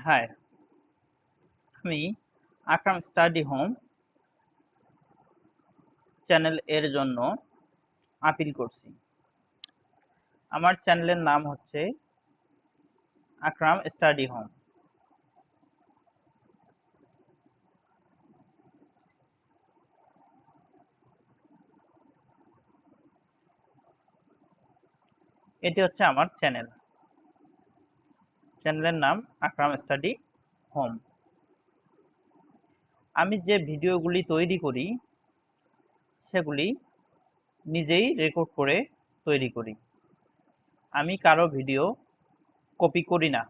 High আমি আকরাম study home channel এর জন্য আপিল করছি। আমার চ্যানেলের নাম হচ্ছে আকরাম স্টাডি হোম। এটি হচ্ছে আমার চ্যানেল। চ্যানেলের নাম আকরাম স্টাডি হোম। আমি যে ভিডিওগুলি তৈরি করি, সেগুলি নিজেই রেকর্ড করে তৈরি করি। আমি কারও ভিডিও কপি করি না।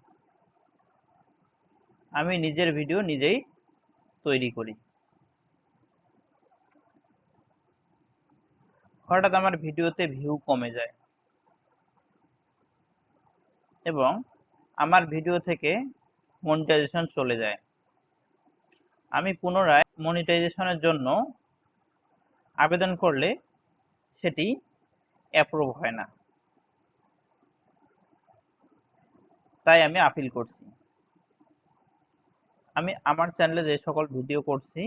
আমি নিজের ভিডিও নিজেই তৈরি করি। হঠাৎ আমার ভিডিওতে ভিউ কমে যায়। এবং আমার ভিডিও থেকে মনিটাইজেশন চলে যায়। আমি পুনরায় মনিটাইজেশনের জন্য আবেদন করলে সেটি অ্যাপ্রুভ হয় না। তাই আমি আপিল করছি। আমি আমার চ্যানেলে যে সকল ভিডিও করছি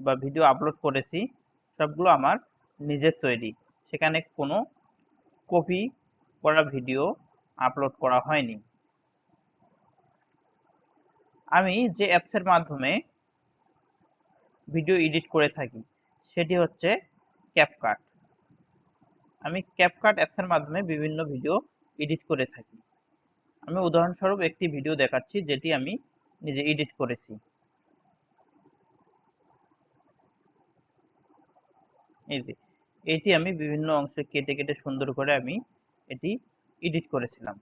বা ভিডিও আপলোড করেছি, সবগুলো আমার নিজের তৈরি। সেখানে কোনো কপি করা ভিডিও আপলোড করা হয়নি। আমি যে অ্যাপসের মাধ্যমে ভিডিও এডিট করে থাকি, সেটি হচ্ছে ক্যাপকাট আমি ক্যাপকাট অ্যাপসের মাধ্যমে বিভিন্ন ভিডিও এডিট করে থাকি। আমি উদাহরণস্বরূপ একটি ভিডিও দেখাচ্ছি, যেটি আমি নিজে এডিট করেছি। এই যে, এটি আমি বিভিন্ন অংশে কেটে কেটে সুন্দর করে আমি এটি এডিট করেছিলাম।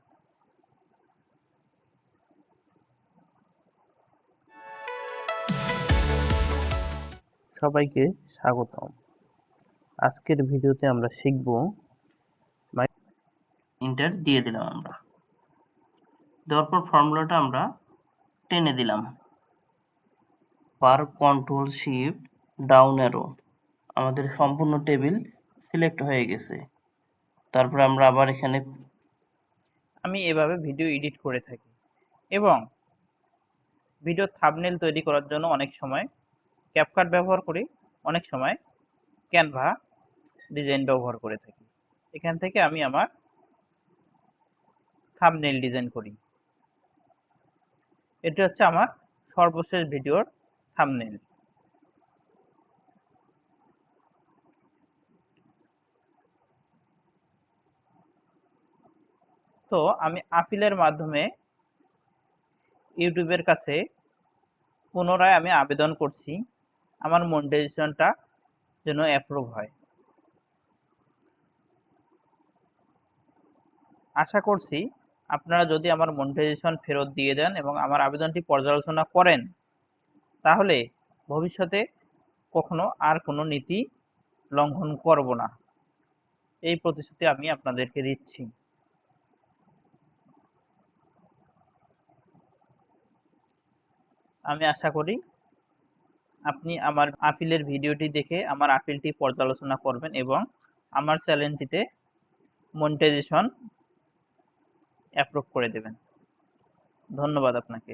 সবাইকে স্বাগতম। আজকের ভিডিওতে আমরা শিখব ইন্টার দিয়ে দিলাম আমরা। দেওয়ার পর ফর্মুলাটা আমরা টেনে দিলাম। পার কন্ট্রোল শিফট ডাউন অ্যারো। আমাদের সম্পূর্ণ টেবিল সিলেক্ট হয়ে গেছে। তারপর আমরা আবার এখানে আমি এভাবে ভিডিও এডিট করে থাকি। এবং ভিডিও থাবনেল তৈরি করার জন্য অনেক সময় ক্যাপকাট ব্যবহার করি অনেক সময়। ক্যানভা ডিজাইন ব্যবহার করে থাকি। এখান থেকে আমি আমার থামনেল ডিজাইন করি। এটি হচ্ছে আমার সর্বশেষ ভিডিওর থামনেল তো আমি আপিলের মাধ্যমে ইউটিউবের কাছে পুনরায় আমি আবেদন করছি। আমার মনিটাইজেশনটা যেন অ্যাপ্রুভ হয়। আশা করছি আপনারা যদি আমার মনিটাইজেশন ফেরত দিয়ে দেন এবং আমার আবেদনটি পর্যালোচনা করেন, তাহলে ভবিষ্যতে কখনো আর কোনো নীতি লঙ্ঘন করব না। এই প্রতিশ্রুতি আমি আপনাদেরকে দিচ্ছি। আমি আশা করি আপনি আমার আপিলের ভিডিওটি দেখে আমার আপিলটি পর্যালোচনা করবেন এবং আমার চ্যানেলটিতে মনিটাইজেশন অ্যাপ্রুভ করে দেবেন। ধন্যবাদ আপনাকে।